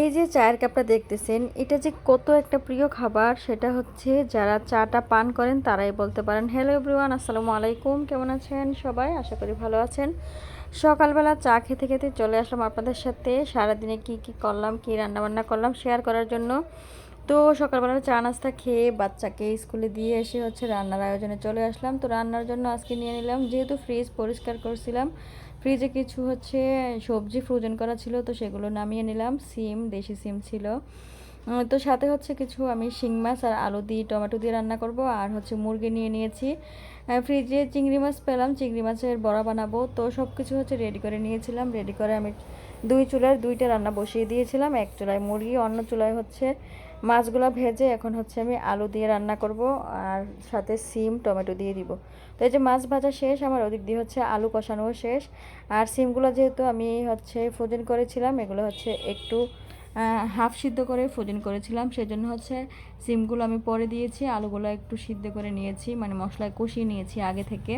এই যে চায়ের কাপটা দেখতেছেন, এটা যে কত একটা প্রিয় খাবার, সেটা হচ্ছে যারা চাটা পান করেন তারাই বলতে পারেন। হ্যালো এভরিওয়ান আসসালামু আলাইকুম, কেমন আছেন সবাই? আশা করি ভালো আছেন। সকালবেলা চা খেতে খেতে চলে আসলাম আপনাদের সাথে। সারাদিনে কি কি করলাম, কি রান্নাবান্না করলাম শেয়ার করার জন্য। তো সকালবেলা চা নাস্তা খেয়ে বাচ্চাকে স্কুলে দিয়ে এসে হচ্ছে রান্নার আয়োজনে চলে আসলাম। তো রান্নার জন্য আজকে নিয়ে নিলাম, যেহেতু ফ্রিজ পরিষ্কার করছিলাম ফ্রিজে কিছু হচ্ছে সবজি ফ্রোজেন করা ছিল, তো সেগুলো নামিয়ে নিলাম। সিম, দেশি সিম ছিল। তো সাথে হচ্ছে কিছু আমি শিং মাছ আর আলু দিয়ে টমেটো দিয়ে রান্না করব, আর হচ্ছে মুরগি নিয়ে নিয়েছি। ফ্রিজে চিংড়ি মাছ পেলাম, চিংড়ি মাছের বড়া বানাবো। তো সব কিছু হচ্ছে রেডি করে নিয়েছিলাম। রেডি করে আমি দুই চুলার দুইটা রান্না বসিয়ে দিয়েছিলাম, এক চুলায় মুরগি, অন্য চুলায় হচ্ছে মাছগুলো ভেজে এখন হচ্ছে আমি আলু দিয়ে রান্না করব আর সাথে সিম, টমেটো দিয়ে দিব। তো এই যে মাছ ভাজা শেষ, আমার ওদিক দিয়ে হচ্ছে আলু কষানো শেষ। আর সিমগুলো যেহেতু আমি হচ্ছে ফ্রোজেন করেছিলাম, এগুলো হচ্ছে একটু হাফ সিদ্ধ করে ফ্রোজেন করেছিলাম। সেজন্য হচ্ছে সিমগুলো আমি পরে দিয়েছি, আলুগুলো একটু সিদ্ধ করে নিয়েছি মানে মশলায় কষিয়ে নিয়েছি আগে থেকে।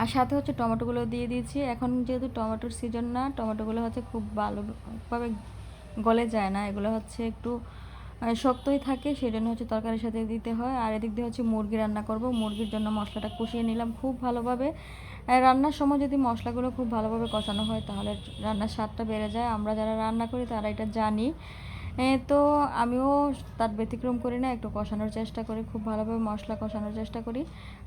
আর সাথে হচ্ছে টমেটোগুলো দিয়ে দিয়েছি। এখন যেহেতু টমেটোর সিজন না, টমেটোগুলো হচ্ছে খুব ভালোভাবে গলে যায় না, এগুলো হচ্ছে একটু শক্তই থাকে, সেই জন্য হচ্ছে তরকারির সাথে দিতে হয়। আর এদিক দিয়ে হচ্ছে মুরগি রান্না করব। মুরগির জন্য মশলাটা কষিয়ে নিলাম খুব ভালোভাবে। রান্নার সময় যদি মশলাগুলো খুব ভালোভাবে কষানো হয়, তাহলে রান্নার স্বাদটা বেড়ে যায়। আমরা যারা রান্না করি, তারা এটা জানি। তো আমিও তার ব্যতিক্রম করি না, একটু কষানোর চেষ্টা করি, খুব ভালোভাবে মশলা কষানোর চেষ্টা করি।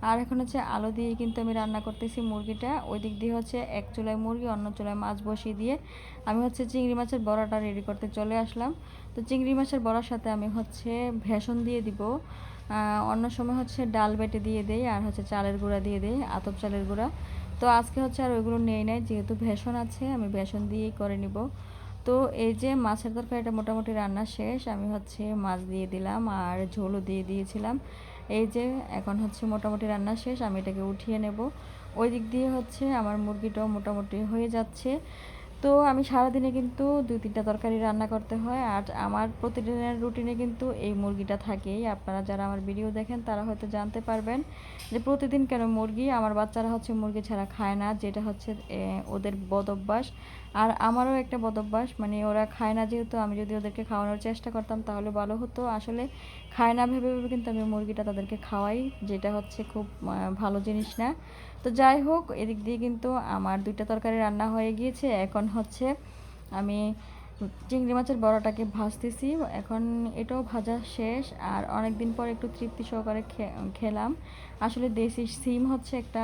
আর এখন হচ্ছে আলু দিয়ে কিন্তু আমি রান্না করতেছি মুরগিটা। ওই দিক দিয়ে হচ্ছে এক চুলায় মুরগি, অন্য চুলায় মাছ বসিয়ে দিয়ে আমি হচ্ছে চিংড়ি মাছের বড়াটা রেডি করতে চলে আসলাম। তো চিংড়ি মাছের বড়ার সাথে আমি হচ্ছে ভেষণ দিয়ে দিব। অন্য সময় হচ্ছে ডাল বেটে দিয়ে দেই আর হচ্ছে চালের গুঁড়া দিয়ে দেই, আতপ চালের গুঁড়া। তো আজকে হচ্ছে আর ওইগুলো নেই নাই, যেহেতু ভেষণ আছে, আমি ভেষণ দিয়েই করে নিব। তো এই যে মাছের তরকারিটা মোটামুটি রান্না শেষ, আমি হচ্ছে মাছ দিয়ে দিলাম আর ঝোলও দিয়ে দিয়েছিলাম। এই যে এখন হচ্ছে মোটামুটি রান্না শেষ, আমি এটাকে উঠিয়ে নেব। ওই দিক দিয়ে হচ্ছে আমার মুরগিটাও মোটামুটি হয়ে যাচ্ছে। তো আমি সারাদিনে কিন্তু দুই, তিনটা তরকারি রান্না করতে হয়। আর আমার প্রতিদিনের রুটিনে কিন্তু এই মুরগিটা থাকেই। আপনারা যারা আমার ভিডিও দেখেন, তারা হয়তো জানতে পারবেন যে প্রতিদিন কেন মুরগি? আমার বাচ্চারা হচ্ছে মুরগি ছাড়া খায় না, যেটা হচ্ছে ওদের বদভ্যাস আর আমারও একটা বদভ্যাস মানে ওরা খায় না যেহেতু আমি যদি ওদেরকে খাওয়ানোর চেষ্টা করতাম, তাহলে ভালো হতো। আসলে খায় না ভেবে ভেবে কিন্তু আমি মুরগিটা তাদেরকে খাওয়াই, যেটা হচ্ছে খুব ভালো জিনিস না। তো যাই হোক, এদিক দিয়ে কিন্তু আমার দুইটা তরকারি রান্না হয়ে গিয়েছে। এখন হচ্ছে, আমি চিংড়ি মাছের বড়াটাকে ভাজতেছি। এখন এটাও ভাজা শেষ, আর অনেক দিন পর একটু তৃপ্তি সহকারে খেলাম। আসলে দেশি সিম হচ্ছে একটা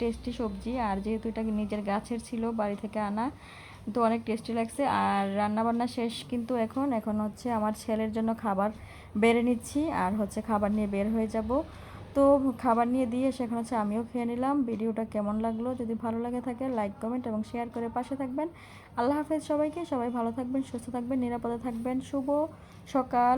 টেস্টি সবজি, আর যেহেতু এটা নিজের গাছের ছিল, বাড়ি থেকে আনা, তো অনেক টেস্টি লাগছে। আর রান্না বান্না শেষ কিন্তু এখন এখন হচ্ছে আমার ছেলের জন্য খাবার বেড়ে নিচ্ছি, আর হচ্ছে খাবার নিয়ে বের হয়ে যাব। তো খাবার নিয়ে দিয়ে সেখানে হচ্ছে আমিও খেয়ে নিলাম। ভিডিওটা কেমন লাগল? যদি ভালো লাগে থাকে লাইক কমেন্ট এবং শেয়ার করে পাশে থাকবেন। আল্লাহ হাফেজ সবাইকে। সবাই ভালো থাকবেন, সুস্থ থাকবেন, নিরাপদে থাকবেন। শুভ সকাল।